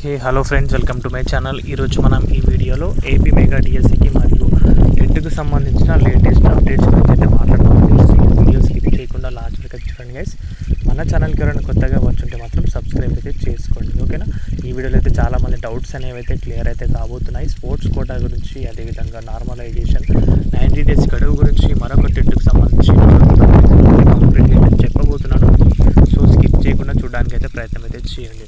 Hey hello friends welcome to my channel ఈరోజు మనం ఈ వీడియోలో ఏపీ మెగా డిఎస్సికి మరియు టెట్కి సంబంధించిన లేటెస్ట్ అప్డేట్స్ గురించి అయితే మాట్లాడుతున్నాం వీడియో స్కిప్ చేయకుండా లాస్ట్ వరకు చూడండి గైస్ మన ఛానల్కి ఎవరైనా కొత్తగా వచ్చుంటే మాత్రం సబ్స్క్రైబ్ అయితే చేసుకోండి ఓకేనా ఈ వీడియోలో అయితే చాలామంది డౌట్స్ అనేవి అయితే క్లియర్ అయితే కాబోతున్నాయి. స్పోర్ట్స్ కోటా గురించి అదేవిధంగా నార్మలైజేషన్ నైంటీ డేస్ గడువు గురించి మరొక టెట్కు సంబంధించి చెప్పబోతున్నాను. సో స్కిప్ చేయకుండా చూడడానికి అయితే ప్రయత్నం అయితే చేయండి.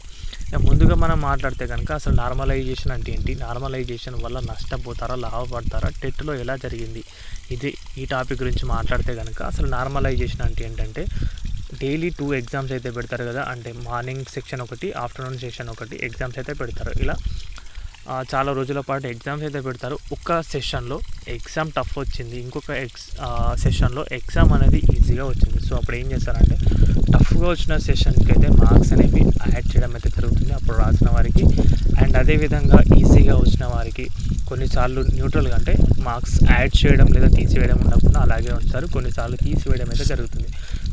ముందుగా మనం మాట్లాడితే కనుక అసలు నార్మలైజేషన్ అంటే ఏంటి? నార్మలైజేషన్ వల్ల నష్టపోతారా లాభపడతారా? టెట్లో ఎలా జరిగింది? ఇది ఈ టాపిక్ గురించి మాట్లాడితే కనుక అసలు నార్మలైజేషన్ అంటే ఏంటంటే డైలీ టూ ఎగ్జామ్స్ అయితే పెడతారు కదా అంటే మార్నింగ్ సెక్షన్ ఒకటి ఆఫ్టర్నూన్ సెక్షన్ ఒకటి ఎగ్జామ్స్ అయితే పెడతారు. ఇలా చాలా రోజుల పాటు ఎగ్జామ్స్ అయితే పెడతారు. ఒక్క సెషన్లో ఎగ్జామ్ టఫ్ వచ్చింది. ఇంకొక ఎగ్ సెషన్లో ఎగ్జామ్ అనేది ఈజీగా వచ్చింది. సో అప్పుడు ఏం చేస్తారంటే టఫ్గా వచ్చిన సెషన్కి అయితే మార్క్స్ అనేవి యాడ్ చేయడం అయితే జరుగుతుంది అప్పుడు రాసిన వారికి. అండ్ అదేవిధంగా ఈజీగా వచ్చిన వారికి కొన్నిసార్లు న్యూట్రల్గా అంటే మార్క్స్ యాడ్ చేయడం లేదా తీసివేయడం ఉండకుండా అలాగే ఉంచుతారు. కొన్నిసార్లు తీసివేయడం అయితే జరుగుతుంది.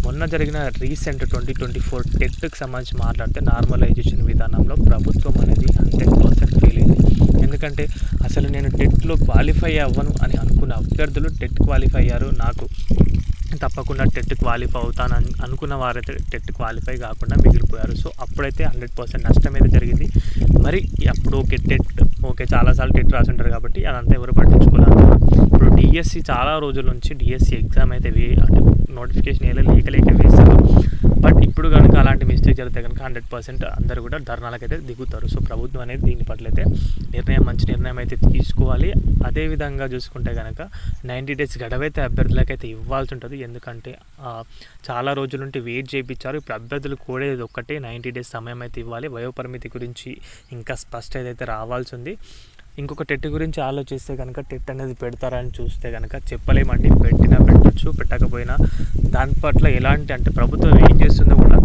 మొన్న జరిగిన రీసెంట్ ట్వంటీ ట్వంటీ ఫోర్ టెట్కి సంబంధించి మాట్లాడితే నార్మలైజేషన్ విధానంలో ప్రభుత్వం అనేది హండ్రెడ్ పర్సెంట్ ఫెయిల్ అయింది. ఎందుకంటే అసలు నేను టెట్లో క్వాలిఫై అవ్వను అని అనుకున్న అభ్యర్థులు టెట్ క్వాలిఫై అయ్యారు. నాకు తప్పకుండా టెట్ క్వాలిఫై అవుతానని అనుకున్న వారైతే టెట్ క్వాలిఫై కాకుండా మిగిలిపోయారు. సో అప్పుడైతే హండ్రెడ్ పర్సెంట్ నష్టం అయితే జరిగింది. మరి అప్పుడు ఓకే టెట్ ఓకే చాలాసార్లు టెట్ రాసి ఉంటారు కాబట్టి అదంతా ఎవరు పట్టించుకోలేదు. ఇప్పుడు డిఎస్సి చాలా రోజుల నుంచి డిఎస్సి ఎగ్జామ్ అయితే వే అంటే నోటిఫికేషన్ ఏదో లేక లేక వేస్తారు బట్ ఇప్పుడు కనుక అలాంటి మిస్టేక్ జరిగితే కనుక హండ్రెడ్ పర్సెంట్ అందరూ కూడా ధర్నాలకైతే దిగుతారు. సో ప్రభుత్వం అనేది దీని పట్ల అయితే నిర్ణయం మంచి నిర్ణయం అయితే తీసుకోవాలి. అదేవిధంగా చూసుకుంటే కనుక నైంటీ డేస్ గడవైతే అభ్యర్థులకైతే ఇవ్వాల్సి ఉంటుంది ఎందుకంటే చాలా రోజుల నుండి వెయిట్ చేయించారు. ఇప్పుడు అభ్యర్థులు కోరేది ఒక్కటే నైంటీ డేస్ సమయం అయితే ఇవ్వాలి. వయోపరిమితి గురించి ఇంకా స్పష్టత అయితే రావాల్సి ఉంది ఇంకొక టెట్ గురించి ఆలోచిస్తే కనుక టెట్ అనేది పెడతారని చూస్తే కనుక చెప్పలేమండి. పెట్టినా పెట్టచ్చు పెట్టకపోయినా దాని పట్ల ఎలాంటి అంటే ప్రభుత్వం ఏం చేస్తుందో కూడా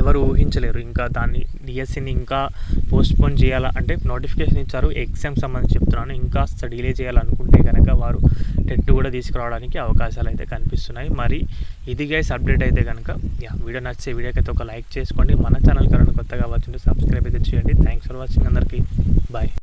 ఎవరు ఊహించలేరు. ఇంకా దాన్ని డిఎస్సిని ఇంకా పోస్ట్పోన్ చేయాలా అంటే నోటిఫికేషన్ ఇచ్చారు. ఎగ్జామ్ సంబంధించి చెప్తున్నాను. ఇంకా డిలే చేయాలనుకుంటే కనుక వారు టెట్ కూడా తీసుకురావడానికి అవకాశాలు అయితే కనిపిస్తున్నాయి. మరి ఇది గైస్ అప్డేట్ అయితే కనుక యా వీడియో నచ్చే వీడియోకి అయితే ఒక లైక్ చేసుకోండి. మన ఛానల్ కరెంట్ కొత్తగా వచ్చింటే సబ్స్క్రైబ్ అయితే చేయండి. థ్యాంక్స్ ఫర్ వాచింగ్ అందరికీ. బాయ్.